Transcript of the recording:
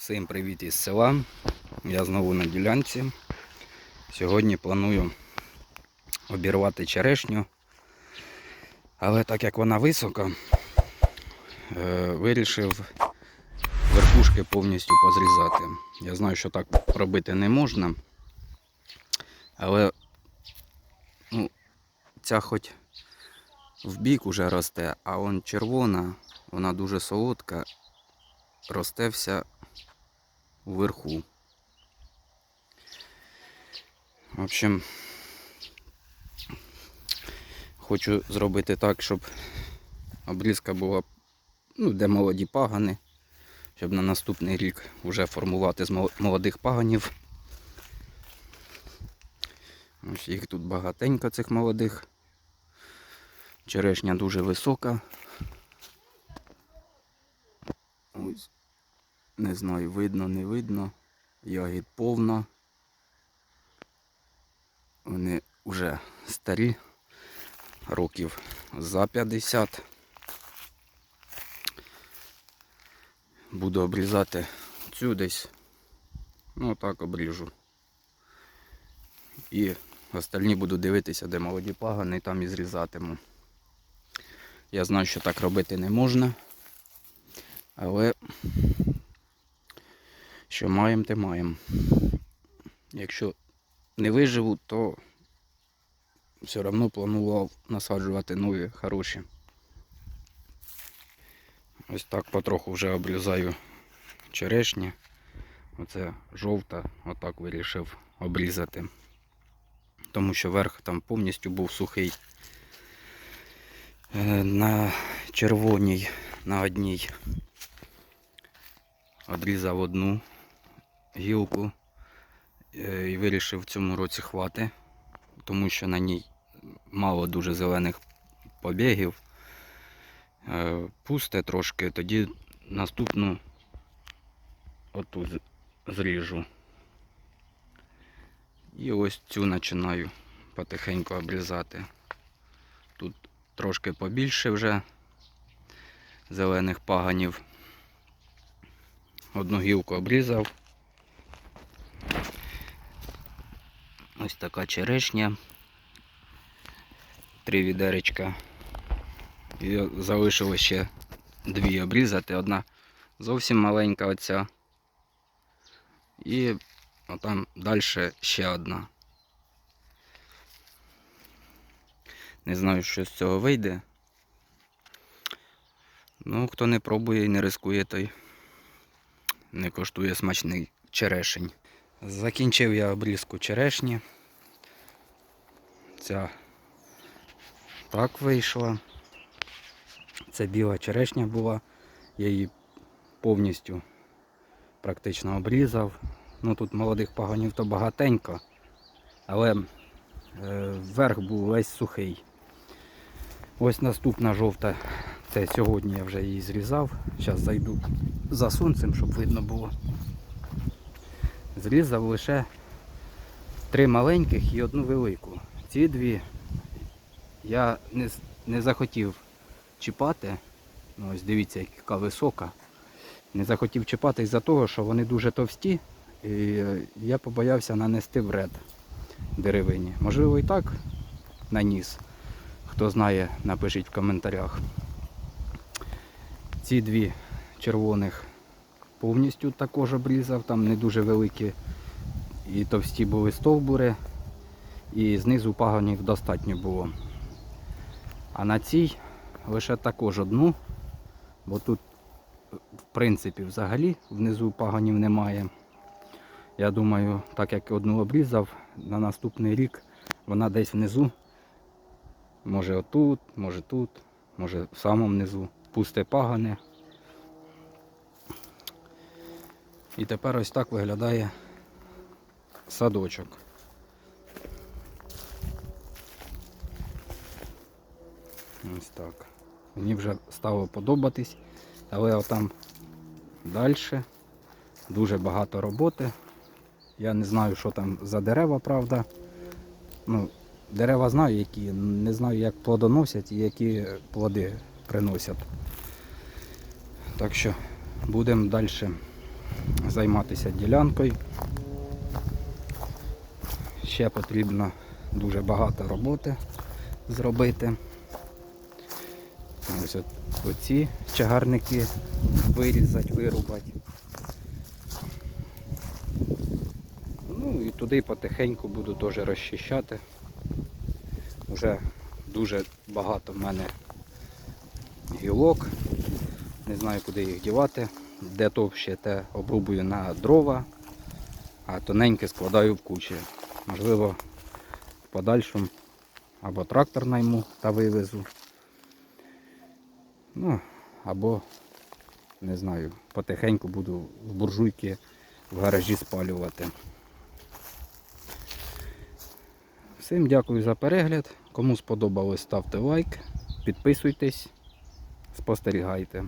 Всім привіт із села. Я знову на ділянці. Сьогодні планую обірвати черешню. Але так як вона висока, е, вирішив верхушки повністю позрізати. Я знаю, що так робити не можна. Але ну, ця хоч в бік уже росте, а он червона, вона дуже солодка, росте вся вверху. В общем, хочу зробити так, щоб обрізка була, ну, де молоді пагани, щоб на наступний рік вже формувати з молодих паганів. Ось їх тут багатенько цих молодих. Черешня дуже висока. Ось. Не знаю, видно, не видно. Ягід повно. Вони вже старі, років за 50. Буду обрізати цю десь. Ну так обріжу. І остальні буду дивитися, де молоді пагани, там і зрізатиму. Я знаю, що так робити не можна. Але що маємо, те маємо. Якщо не виживу, то все одно планував насаджувати нові хороші. Ось так потроху вже обрізаю черешні. Оце жовта, отак вирішив обрізати. Тому що верх там повністю був сухий. Е, На червоній, на одній обрізав одну гілку е, і вирішив в цьому році хвати, тому що на ній мало дуже зелених побігів. Е, Пусте трошки, тоді наступну оту зріжу. І ось цю починаю потихеньку обрізати. Тут трошки побільше вже зелених паганів. Одну гілку обрізав. Ось така черешня. Три відеречка. І залишилось ще дві обрізати. Одна зовсім маленька оця. І там далі ще одна. Не знаю, що з цього вийде. Ну, хто не пробує і не рискує, той не коштує смачний черешень. Закінчив я обрізку черешні. Ця так вийшла. Це біла черешня була. Я її повністю практично обрізав. Ну тут молодих паганів то багатенько, але е, верх був весь сухий. Ось наступна жовта. Це сьогодні я вже її зрізав. Зараз зайду за сонцем, щоб видно було. Зрізав лише три маленьких і одну велику. Ці дві я не, не захотів чіпати. Ну, ось дивіться, яка висока. Не захотів чіпати із-за того, що вони дуже товсті. І я побоявся нанести вред деревині. Можливо і так наніс. Хто знає, напишіть в коментарях. Ці дві червоних повністю також обрізав, там не дуже великі і товсті були стовбури, і знизу паганів достатньо було. А на цій лише також одну, бо тут, в принципі, взагалі внизу паганів немає. Я думаю, так як одну обрізав, на наступний рік вона десь внизу. Може отут, може тут, може в самому низу. Пусте пагане. І тепер ось так виглядає садочок. Ось так. Мені вже стало подобатись, але отам далі дуже багато роботи. Я не знаю, що там за дерева, правда. Ну, дерева знаю, які, не знаю, як плодоносять і які плоди приносять. Так що будемо далі займатися ділянкою. Ще потрібно дуже багато роботи зробити. Ось от, оці чагарники вирізати, вирубати. Ну і туди потихеньку буду теж розчищати. Уже дуже багато в мене гілок. Не знаю, куди їх дівати. Де товще, те обрубую на дрова, а тоненьке складаю в кучі. Можливо, в подальшому або трактор найму та вивезу. Ну, або, не знаю, потихеньку буду в буржуйки в гаражі спалювати. Всім дякую за перегляд. Кому сподобалось, ставте лайк, підписуйтесь, спостерігайте.